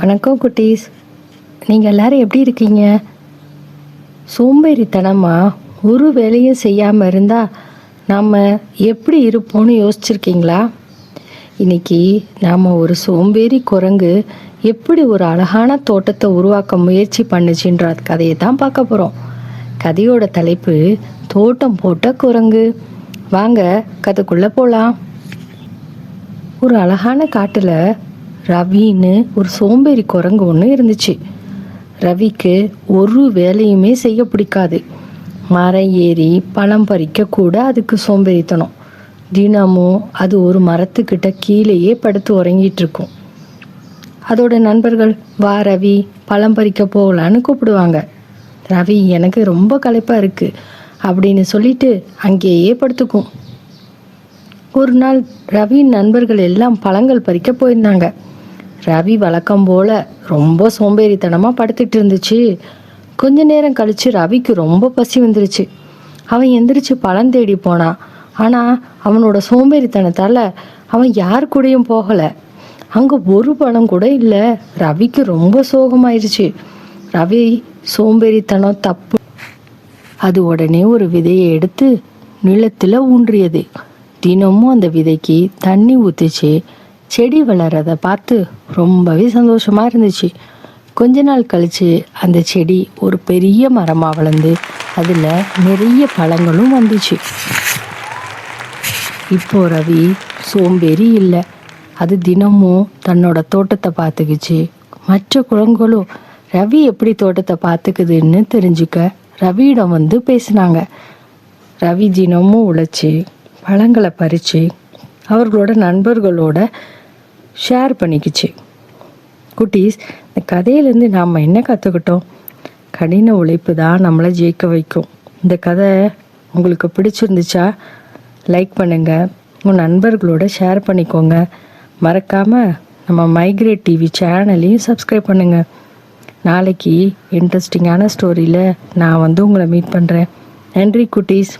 வணக்கம் குட்டீஸ். நீங்கள் எல்லாரும் எப்படி இருக்கீங்க? சோம்பேறித்தனமாக ஒரு வேலையும் செய்யாமல் இருந்தால் நம்ம எப்படி இருப்போம்னு யோசிச்சிருக்கீங்களா? இன்னைக்கு நாம் ஒரு சோம்பேறி குரங்கு எப்படி ஒரு அழகான தோட்டத்தை உருவாக்க முயற்சி பண்ணுச்சுன்ற கதையை தான் பார்க்க போகிறோம் கதையோட தலைப்பு தோட்டம் போட்ட குரங்கு. வாங்க கதைக்குள்ளே போகலாம் ஒரு அழகான காட்டில் ரவின்னு ஒரு சோம்பேறி குரங்கு ஒன்று இருந்துச்சு. ரவிக்கு ஒரு வேலையுமே செய்ய பிடிக்காது. மரம் ஏறி பழம் பறிக்க கூட அதுக்கு சோம்பேறித்தனம். தினமும் அது ஒரு மரத்துக்கிட்ட கீழேயே படுத்து உறங்கிட்டு இருக்கும். அதோட நண்பர்கள் வா ரவி பழம் பறிக்க போகலான்னு கூப்பிடுவாங்க. ரவி எனக்கு ரொம்ப களைப்பாக இருக்கு அப்படின்னு சொல்லிட்டு அங்கேயே படுத்துக்கும். ஒரு நாள் ரவியின் நண்பர்கள் எல்லாம் பழங்கள் பறிக்க போயிருந்தாங்க. ரவி வழக்கம் போல ரொம்ப சோம்பேறித்தனமாக படுத்துட்டு இருந்துச்சு கொஞ்ச நேரம் கழிச்சு ரவிக்கு ரொம்ப பசி வந்துருச்சு. அவன் எந்திரிச்சு பழம் தேடி போனான் ஆனால் அவனோட சோம்பேறித்தனத்தால் அவன் யார் கூடயும் போகலை. அங்கே ஒரு பழம் கூட இல்லை. ரவிக்கு ரொம்ப சோகமாயிருச்சு. ரவி சோம்பேறித்தனம் தப்பு. அது உடனே ஒரு விதையை எடுத்து நிலத்தில் ஊன்றியது. தினமும் அந்த விதைக்கு தண்ணி ஊத்துச்சு. செடி வளர்றத பார்த்து ரொம்பவே சந்தோஷமாக இருந்துச்சு. கொஞ்ச நாள் கழித்து அந்த செடி ஒரு பெரிய மரமாக வளர்ந்து அதில் நிறைய பழங்களும் வந்துச்சு. இப்போ ரவி சோம்பேறி இல்லை. அது தினமும் தன்னோட தோட்டத்தை பார்த்துக்குச்சு. மற்ற குழந்தைகளும் ரவி எப்படி தோட்டத்தை பார்த்துக்குதுன்னு தெரிஞ்சுக்க ரவியிடம் வந்து பேசினாங்க. ரவி தினமும் உழைச்சி பழங்களை பறித்து அவர்களோட நண்பர்களோட ஷேர் பண்ணிக்கிச்சு. குட்டீஸ் இந்த கதையிலேருந்து நாம் என்ன கற்றுக்கிட்டோம் கடின உழைப்பு தான் நம்மளை ஜெயிக்க வைக்கும். இந்த கதை உங்களுக்கு பிடிச்சிருந்துச்சா லைக் பண்ணுங்கள் உங்கள் நண்பர்களோட ஷேர் பண்ணிக்கோங்க. மறக்காமல் நம்ம மைக்ரேட் டிவி சேனலையும் சப்ஸ்கிரைப் பண்ணுங்கள் நாளைக்கு இன்ட்ரெஸ்டிங்கான ஸ்டோரியில் நான் வந்து உங்களை மீட் பண்ணுறேன் நன்றி குட்டீஸ்.